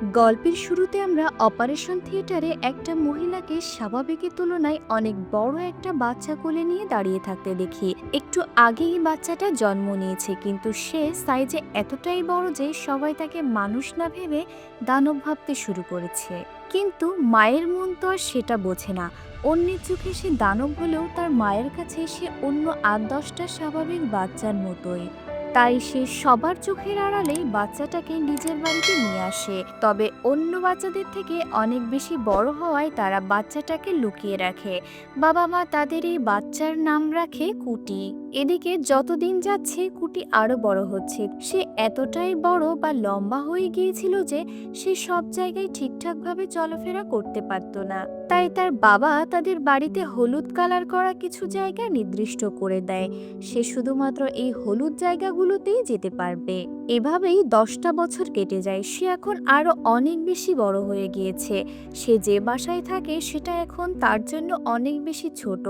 গল্পের শুরুতে আমরা অপারেশন থিয়েটারে একটা মহিলাকে স্বাভাবিকের তুলনায় অনেক বড় একটা বাচ্চা কোলে নিয়ে দাঁড়িয়ে থাকতে দেখি। একটু আগেই বাচ্চাটা জন্ম নিয়েছে, কিন্তু সে সাইজে এতটাই বড় যে সবাই তাকে মানুষ না ভেবে দানব ভাবতে শুরু করেছে। কিন্তু মায়ের মন তো আর সেটা বোঝে না। অন্যের চোখে সে দানব হলেও তার মায়ের কাছে সে অন্য আট দশটা স্বাভাবিক বাচ্চার মতোই। তাই সে সবার চোখের আড়ালে বাচ্চাটাকে নিজের বাড়িতে নিয়ে আসে। তবে অন্য বাচ্চাদের থেকে অনেক বেশি বড় হওয়ায় তারা বাচ্চাটাকে লুকিয়ে রাখে। বাবা মা তাদের এই বাচ্চার নাম রাখে কুটি। এদিকে যতদিন যাচ্ছে, কুটি আরও বড় হচ্ছে। সে এতটাই বড় বা লম্বা হয়ে গিয়েছিল যে সে সব জায়গায় ঠিকঠাকভাবে চলাফেরা করতে পারত না। তাই তার বাবা তাদের বাড়িতে হলুদ কালার করা কিছু জায়গা নির্দিষ্ট করে দেয়। সে শুধুমাত্র এই হলুদ জায়গাগুলোতেই যেতে পারবে। এভাবেই দশটা বছর কেটে যায়। সে এখন আরও অনেক বেশি বড় হয়ে গিয়েছে। সে যে বাসায় থাকে সেটা এখন তার জন্য অনেক বেশি ছোট।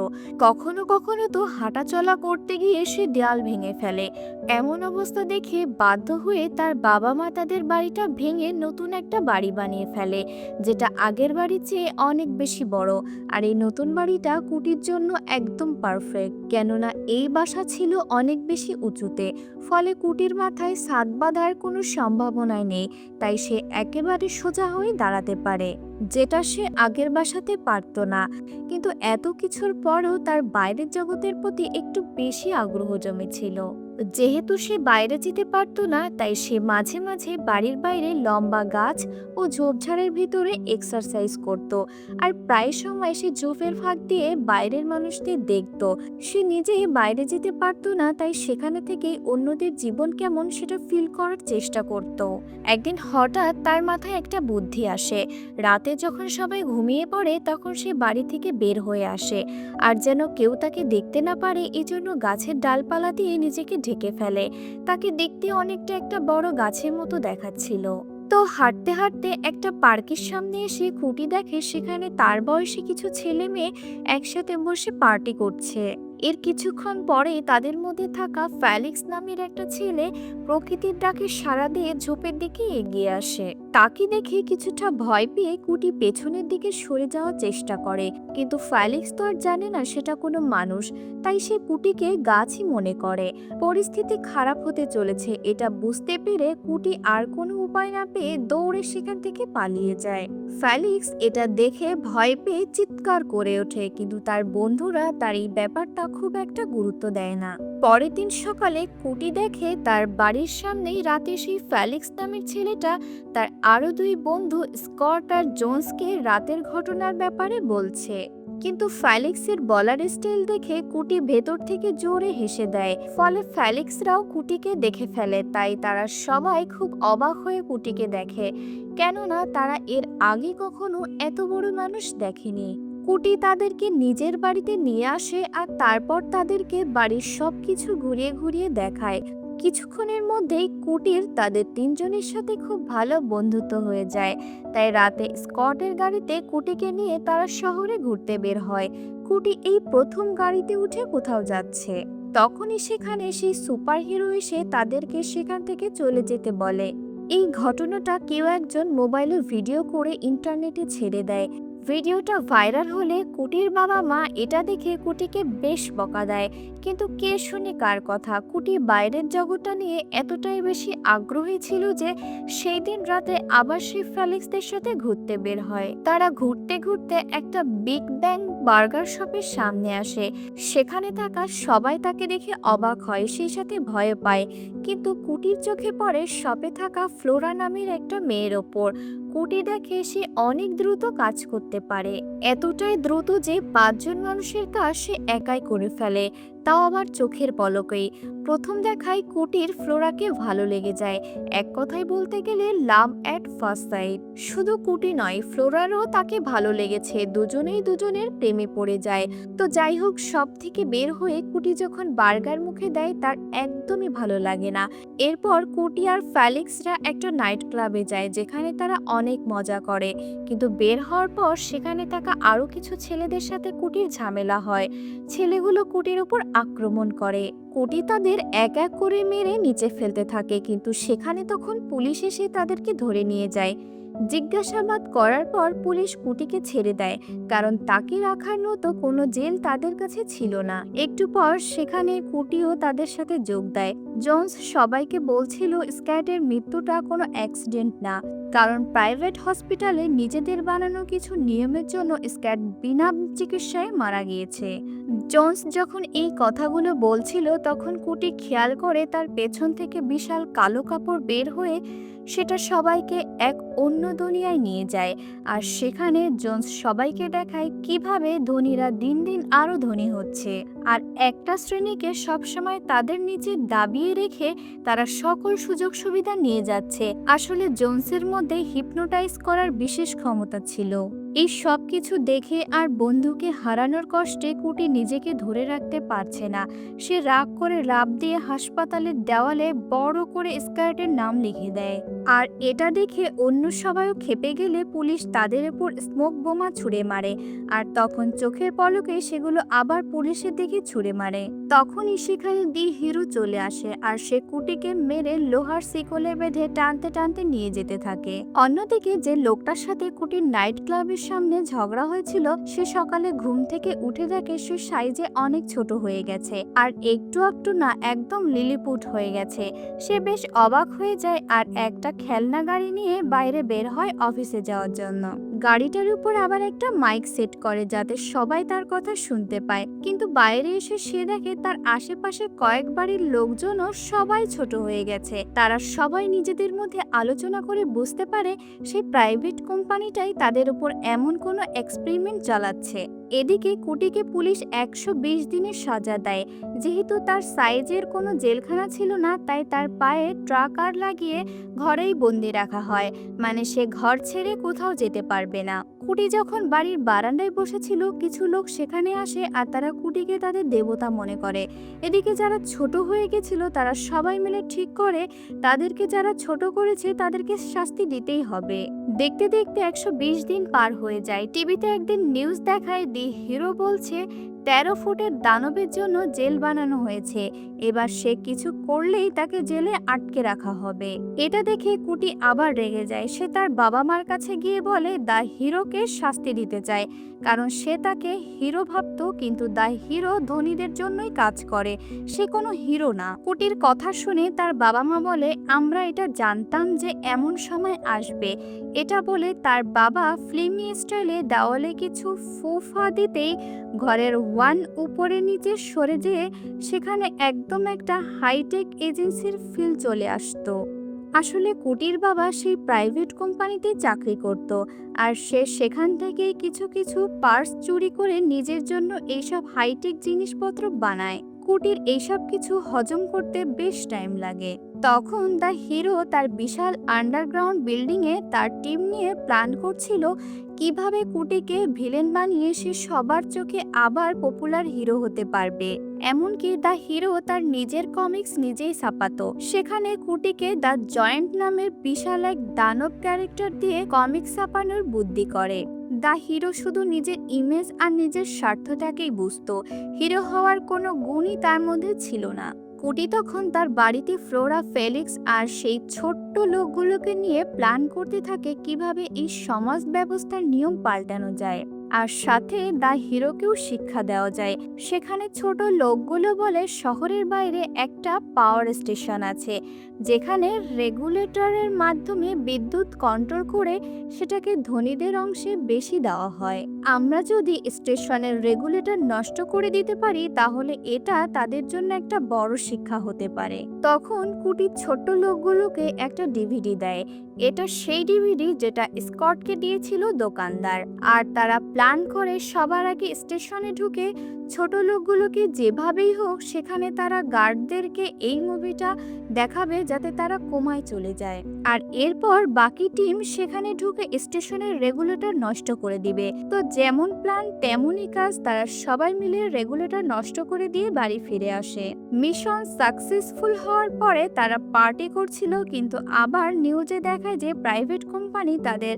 কখনো কখনো তো হাঁটাচলা করতে গিয়ে সে দেয়াল ভেঙে ফেলে। এমন অবস্থা দেখে বাধ্য হয়ে তার বাবা মা তাদের বাড়িটা ভেঙে নতুন একটা বাড়ি বানিয়ে ফেলে, যেটা আগের বাড়ির চেয়ে অনেক বেশি বড়। আর এই নতুন বাড়িটা কুটির জন্য একদম পারফেক্ট কেননা এই বাসা ছিল অনেক বেশি উঁচুতে, ফলে কুটির মাথায় সাত বাঁধার কোনো সম্ভাবনাই নেই, তাই সে একেবারে সোজা হয়ে দাঁড়াতে পারে, যেটা সে আগের বাসাতে পারত না। কিন্তু এত কিছুর পরও তার বাইরের জগতের প্রতি একটু বেশি আগ্রহ জমেছিল। যেহেতু সে বাইরে যেতে পারত না, তাই সে মাঝে মাঝে বাড়ির বাইরে লম্বা গাছ ও ঝোপঝাড়ের ভিতরে এক্সারসাইজ করত। আর প্রায় সময় সে ঝোপের ফাঁক দিয়ে বাইরের মানুষদের দেখত। সে নিজেই বাইরে যেতে পারত না, তাই সেখানে থেকেই অন্যদের জীবন কেমন সেটা ফিল করার চেষ্টা করত। একদিন হঠাৎ তার মাথায় একটা বুদ্ধি আসে। রাতে যখন সবাই ঘুমিয়ে পড়ে, তখন সে বাড়ি থেকে বের হয়ে আসে। আর যেন কেউ তাকে দেখতে না পারে, এজন্য গাছের ডালপালা দিয়ে নিজেকে ঢেকে ফেলে। তাকে দেখতে অনেকটা একটা বড় গাছের মতো দেখাচ্ছিল। তো হাঁটতে হাঁটতে একটা পার্কের সামনে এসে খুঁটি দেখে সেখানে তার বয়সী কিছু ছেলে মেয়ে একসাথে বসে পার্টি করছে। এর কিছুক্ষণ পরে তাদের মধ্যে থাকা ফ্যালিক্স নামের একটা ছেলে প্রকৃতির ডাকে সারা দিয়ে ঝোপের দিকে এগিয়ে আসে। তাকে দেখে কিছুটা ভয় পেয়ে কুটি পেছনের দিকে সরে যাওয়ার চেষ্টা করে। কিন্তু ফ্যালিক্স তো আর জানে না সেটা কোনো মানুষ, তাই সে কুটিকে গাছই মনে করে। পরিস্থিতি খারাপ হতে চলেছে, এটা বুঝতে পেরে কুটি আর কোনো উপায় না পেয়ে দৌড়ে সেখান থেকে পালিয়ে যায়। ফ্যালিক্স এটা দেখে ভয় পেয়ে চিৎকার করে ওঠে, কিন্তু তার বন্ধুরা তার এই ব্যাপারটা খুব একটা গুরুত্ব দেয় না। পরের দিন সকালে কুটি দেখে তার বাড়ির সামনেই রাতে সেই ফ্যালিক্স নামের ছেলেটা তার আরও দুই বন্ধু স্কট আর জোন্সকে রাতের ঘটনার ব্যাপারে বলছে। কিন্তু ফ্যালিক্সের বলার স্টাইল দেখে কুটি ভেতর থেকে জোরে হেসে দেয়। ফলে ফ্যালিক্সরাও কুটিকে দেখে ফেলে, তাই তারা সবাই খুব অবাক হয়ে কুটিকে দেখে। কেননা তারা এর আগে কখনো এত বড় মানুষ দেখেনি। কুটি তাদেরকে নিজের বাড়িতে নিয়ে আসে আর তারপর তাদেরকে বাড়ির সব কিছু ঘুরিয়ে ঘুরিয়ে দেখায়। কিছুক্ষণের মধ্যেই কুটির তাদের তিনজনের সাথে খুব ভালো বন্ধুত্ব হয়ে যায়। তাই রাতে স্কটের গাড়িতে কুটিকে নিয়ে তারা শহরে ঘুরতে বের হয়। কুটি এই প্রথম গাড়িতে উঠে কোথাও যাচ্ছে। তখনই সেখানে সেই সুপার হিরো এসে তাদেরকে সেখান থেকে চলে যেতে বলে। এই ঘটনাটা কেউ একজন মোবাইলে ভিডিও করে ইন্টারনেটে ছেড়ে দেয়। ভিডিওটা ভাইরাল হলে কুটির বাবা মা এটা দেখে কুটিকে বেশ বকা দেয়। কিন্তু কে শুনে কার কথা? কুটি বাইরের জগৎটা নিয়ে এতটাই বেশি আগ্রহী ছিল যে সেই দিন রাতে আবার সেই ফ্যালিক্সদের সাথে ঘুরতে বের হয়। তারা ঘুরতে ঘুরতে একটা বিগ ব্যাং বার্গার শপের সামনে আসে। সেখানে থাকা সবাই তাকে দেখে অবাক হয়, সেই সাথে ভয় পায়। কিন্তু কুটির চোখে পড়ে শপে থাকা ফ্লোরা নামের একটা মেয়ের ওপর। কুটি দেখে সে অনেক দ্রুত কাজ করতে পারে। এতটাই দ্রুত যে পাঁচজন মানুষের কাজ সে একাই করে ফেলে, তাও আবার চোখের পলকেই। প্রথম দেখায় কুটির ফ্লোরাকে ভালো লেগে যায়। এক কথায় বলতে গেলে লাভ অ্যাট ফার্স্ট সাইট। শুধু কুটি নয়, ফ্লোরারও তাকে ভালো লেগেছে। দুজনেই দুজনের প্রেমে পড়ে যায়। তো যাই হোক সব থেকে বের হয়ে কুটি যখন বার্গার মুখে দেয়, তার একদমই ভালো লাগে না। এরপর কুটি আর ফ্যালিক্সরা একটা নাইট ক্লাবে যায়, যেখানে তারা অনেক মজা করে। কিন্তু বের হওয়ার পর সেখানে থাকা আরও কিছু ছেলেদের সাথে কুটির ঝামেলা হয়। ছেলেগুলো কুটির উপর আক্রমণ করে। কোটি তাদের এক এক করে মেরে নিচে ফেলতে থাকে, কিন্তু সেখানে তখন পুলিশ এসে তাদেরকে ধরে নিয়ে যায়। জিজ্ঞাসাবাদ করার পর পুলিশ কুটিকে ছেড়ে দেয়, কারণ তাকে রাখার মতো কোনো জেল তাদের কাছে ছিল না। একটু পর সেখানে কুটিও তাদের সাথে যোগ দেয়। জোন্স সবাইকে বলছিল স্ক্যাটের মৃত্যুটা কোনো অ্যাক্সিডেন্ট না, কারণ প্রাইভেট হসপিটালে নিজেদের বানানো কিছু নিয়মের জন্য স্ক্যাট বিনা চিকিৎসায় মারা গিয়েছে। জোন্স যখন এই কথাগুলো বলছিল, তখন কুটি খেয়াল করে তার পেছন থেকে বিশাল কালো কাপড় বের হয়ে সেটা সবাইকে এক অন্য দুনিয়ায় নিয়ে যায়, আর সেখানে জোন্স সবাইকে দেখায় কীভাবে ধনীরা দিন দিন আরও ধনী হচ্ছে। আর একটা শ্রেণীকে সবসময় তাদের নিচে দাবিয়ে রেখে তারা সকল সুযোগ সুবিধা নিয়ে যাচ্ছে। আসলে জোনসের মধ্যে হিপনোটাইজ করার বিশেষ ক্ষমতা ছিল। এই সব কিছু দেখে আর বন্ধুকে হারানোর কষ্টে কুটি নিজেকে ধরে রাখতে পারছে না। সে রাগ করে লাভ দিয়ে হাসপাতালের দেওয়ালে বড় করে স্কার্টের নাম লিখে দেয়। আর এটা দেখে অন্য সবাইও খেপে গেলে পুলিশ তাদের উপর স্মোক বোমা ছুড়ে মারে। আর তখন চোখের পলকে সেগুলো আবার পুলিশের দিকে ছুড়ে মারে। তখনই সেখানে দি হিরো চলে আসে আর সে কুটিকে মেরে লোহার শিকলে বেঁধে টানতে টানতে নিয়ে যেতে থাকে। অন্যদিকে যে লোকটার সাথে কুটির নাইট সামনে ঝগড়া হয়েছিল, সে সকালে ঘুম থেকে উঠে দেখে সে সাইজে অনেক ছোট হয়ে গেছে আর একটু একটু না একদম লিলিপুট হয়ে গেছে। সে বেশ অবাক হয়ে যায় আর একটা খেলনা গাড়ি নিয়ে বাইরে বের হয় অফিসে যাওয়ার জন্য। গাড়িটার উপর আবার একটা মাইক সেট করে যাতে সবাই তার কথা শুনতে পায়। কিন্তু বাইরে এসে সে দেখে তার আশেপাশে কয়েক বাড়ির লোকজনও সবাই ছোট হয়ে গেছে। তারা সবাই নিজেদের মধ্যে আলোচনা করে বুঝতে পারে, সেই প্রাইভেট কোম্পানিটাই তাদের উপর এমন কোনো এক্সপেরিমেন্ট চালাচ্ছে। এদিকে কুটিকে পুলিশ একশো বিশ দিনের সাজা দেয়। যেহেতু তার সাইজের কোনো জেলখানা ছিল না, তাই তার পায়ে ট্রাকার লাগিয়ে ঘরেই বন্দি রাখা হয়। মানে সে ঘর ছেড়ে কোথাও যেতে পারবে না। কুটি যখন বাড়ির বারান্দায় বসেছিল, কিছু লোক সেখানে আসে আর তারা কুটিকে তাদের দেবতা মনে করে। এদিকে যারা ছোট হয়ে গেছিল, তারা সবাই মিলে ঠিক করে, তাদেরকে যারা ছোট করেছে, তাদেরকে শাস্তি দিতেই হবে। দেখতে দেখতে একশো বিশ দিন পার হয়ে যায়। টিভিতে একদিন নিউজ দেখায় হিরো বলছে তেরো ফুটের দানবের জন্য জেল বানানো হয়েছে। এবার সে কিছু করলেই তাকে জেলে আটকে রাখা হবে। এটা দেখে কুটি আবার রেগে যায়। সে তার বাবা মার কাছে গিয়ে বলে, দা হিরোকে শাস্তি দিতে চায়। কারণ সে তাকে হিরো ভাবতো, কিন্তু দা হিরো ধনীদের জন্যই কাজ করে। সে কোনো হিরো না। কুটির কথা শুনে তার বাবা মা বলে, আমরা এটা জানতাম যে এমন সময় আসবে। এটা বলে তার বাবা ফিল্মি স্টাইলে দেওয়ালে কিছু ফুফা দিতেই ঘরের ওয়ান উপরে নিচে সরে যেয়ে সেখানে একদম একটা হাইটেক এজেন্সির ফিল চলে আসতো। আসলে কুটির বাবা সেই প্রাইভেট কোম্পানিতে চাকরি করত আর সে সেখান থেকে কিছু কিছু পার্স চুরি করে নিজের জন্য এইসব হাইটেক জিনিসপত্র বানায়। কুটির এইসব কিছু হজম করতে বেশ টাইম লাগে। তখন দ্য হিরো তার বিশাল আন্ডারগ্রাউন্ড বিল্ডিংয়ে তার টিম নিয়ে প্ল্যান করছিল কীভাবে কুটিকে ভিলেন বানিয়ে সে সবার চোখে আবার পপুলার হিরো হতে পারবে। এমনকি দ্য হিরো তার নিজের কমিক্স নিজেই ছাপাতো। সেখানে কুটিকে দ্য জয়েন্ট নামের বিশাল এক দানব ক্যারেক্টার দিয়ে কমিক্স ছাপানোর বুদ্ধি করে। দ্য হিরো শুধু নিজের ইমেজ আর নিজের স্বার্থটাকেই বুঝত। হিরো হওয়ার কোনো গুণই তার মধ্যে ছিল না। কুটি তখন তার বাড়িতে ফ্লোরা, ফেলিক্স আর সেই ছোট্ট লোকগুলোকে নিয়ে প্ল্যান করতে থাকে কীভাবে এই সমাজ ব্যবস্থার নিয়ম পাল্টানো যায়। আর সাথে দা হিরোকেও শিক্ষা দেওয়া যায়। সেখানে ছোট লোকগুলো বলে শহরের বাইরে একটা পাওয়ার স্টেশন আছে, যেখানে রেগুলেটরের মাধ্যমে বিদ্যুৎ কন্ট্রোল করে সেটাকে ধনীদের অংশে বেশি দেওয়া হয়। আমরা যদি স্টেশনের রেগুলেটর নষ্ট করে দিতে পারি, তাহলে এটা তাদের জন্য একটা বড় শিক্ষা হতে পারে। তখন কুটির ছোট্ট লোকগুলোকে একটা ডিভিডি দেয়। এটা সেই ডিভিডি যেটা স্কটকে দিয়েছিল দোকানদার। আর তারা প্ল্যান করে সবার আগে স্টেশনে ঢুকে ছোট লোকগুলোকে যেভাবেই হোক সেখানে তারা গার্ডদেরকে এই মুভিটা দেখাবে যাতে তারা কোমায় চলে যায়। আর এরপর বাকি টিম সেখানে ঢুকে স্টেশনের রেগুলেটর নষ্ট করে দিবে। তো যেমন প্ল্যান তেমনই কাজ তারা সবাই মিলে রেগুলেটর নষ্ট করে দিয়ে বাড়ি ফিরে আসে। মিশন সাকসেসফুল হওয়ার পরে তারা পার্টি করছিল কিন্তু আবার নিউজে দেখায় যে প্রাইভেট কোম্পানি তাদের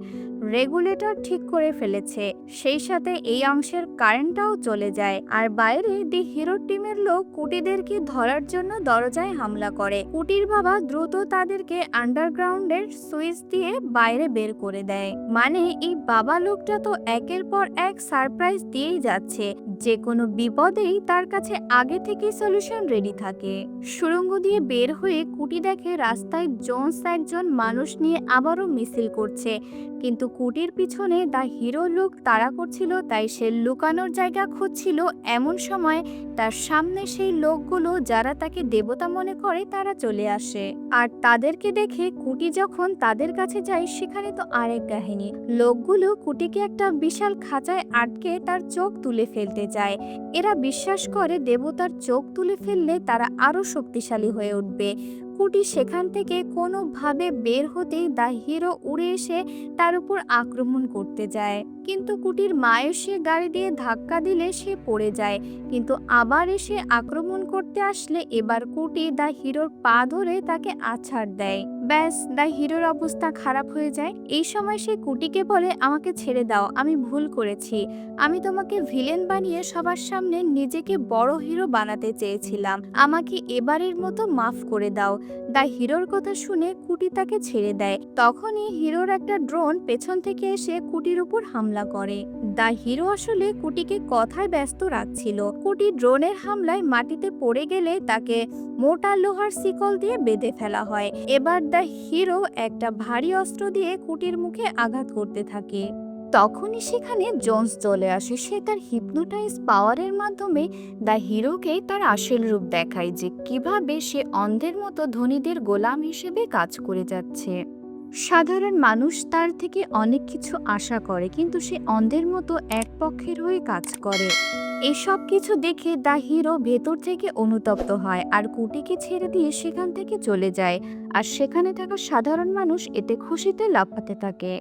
রেগুলেটর ঠিক করে ফেলেছে। সেই সাথে এই অংশের কারেন্টটাও চলে যায়। আর বাইরে দি হিরো টিমের লোক কুটিদেরকে ধরার জন্য দরজায় হামলা করে। কুটির বাবা দ্রুত তাদেরকে আন্ডারগ্রাউন্ডের সুইচ দিয়ে বাইরে বের করে দেয়। মানে এই বাবা লোকটা তো একের পর এক সারপ্রাইজ দিয়েই যাচ্ছে। যে কোনো বিপদেই তার কাছে আগে থেকেই সলিউশন রেডি থাকে। সুড়ঙ্গ দিয়ে বের হয়ে কুটি দেখে রাস্তায় জোন্স একজন মানুষ নিয়ে আবারও মিছিল করছে। কিন্তু কুটির পিছনে দা হিরো লোক তাড়া করছিল, তাই সে লুকানোর জায়গা খুঁজছিল এমন সময় তার সামনে সেই লোকগুলো যারা তাকে দেবতা মনে করে তারা চলে আসে। আর তাদেরকে দেখে কুটি যখন তাদের কাছে যায় সেখানে তো আরেক কাহিনী। লোকগুলো কুটিকে একটা বিশাল খাঁচায় আটকে তার চোখ তুলে ফেলতে চায় এরা বিশ্বাস করে দেবতার চোখ তুলে ফেললে তারা আরও শক্তিশালী হয়ে উঠবে। কুটি সেখান থেকে কোনোভাবে বের হতেই দ্য হিরো উড়ে এসে তার উপর আক্রমণ করতে যায়। কিন্তু কুটির মা সে গাড়ি দিয়ে ধাক্কা দিলে সে পড়ে যায়। কিন্তু আবার এসে আক্রমণ করতে আসলে এবার কুটি দ্য হিরোর পা ধরে তাকে আছাড় দেয়। ব্যাস দা হিরোর অবস্থা খারাপ হয়ে যায়। এই সময় সে কুটিকে বলে, আমাকে ছেড়ে দাও, আমি ভুল করেছি। আমি তোমাকে ভিলেন বানিয়ে সবার সামনে নিজেকে বড় হিরো বানাতে চেয়েছিলাম। আমাকে এবারের মতো মাফ করে দাও। দা হিরোর কথা শুনে কুটি তাকে ছেড়ে দেয়। তখনই হিরোর একটা ড্রোন পেছন থেকে এসে কুটির উপর হামলা করে। দা হিরো আসলে কুটিকে কথায় ব্যস্ত রাখছিল। কুটি ড্রোনের হামলায় মাটিতে পড়ে গেলে তাকে মোটা লোহার শিকল দিয়ে বেঁধে ফেলা হয়। এবার দা হিরো একটা ভারী অস্ত্র দিয়ে কুটির মুখে আঘাত করতে থাকে। তখনই সেখানে জোন্স চলে আসে। সে তার হিপনোটাইজ পাওয়ারের মাধ্যমে দ্য হিরোকে তার আসল রূপ দেখায় যে কীভাবে সে অন্ধের মতো ধনীদের গোলাম হিসেবে কাজ করে যাচ্ছে। সাধারণ মানুষ তার থেকে অনেক কিছু আশা করে, কিন্তু সে অন্ধের মতো এক পক্ষের হয়ে কাজ করে। এসব কিছু দেখে দ্য হিরো ভেতর থেকে অনুতপ্ত হয় আর কুটিকে ছেড়ে দিয়ে সেখান থেকে চলে যায়। আর সেখানে থাকা সাধারণ মানুষ এতে খুশিতে লাফাতে থাকে।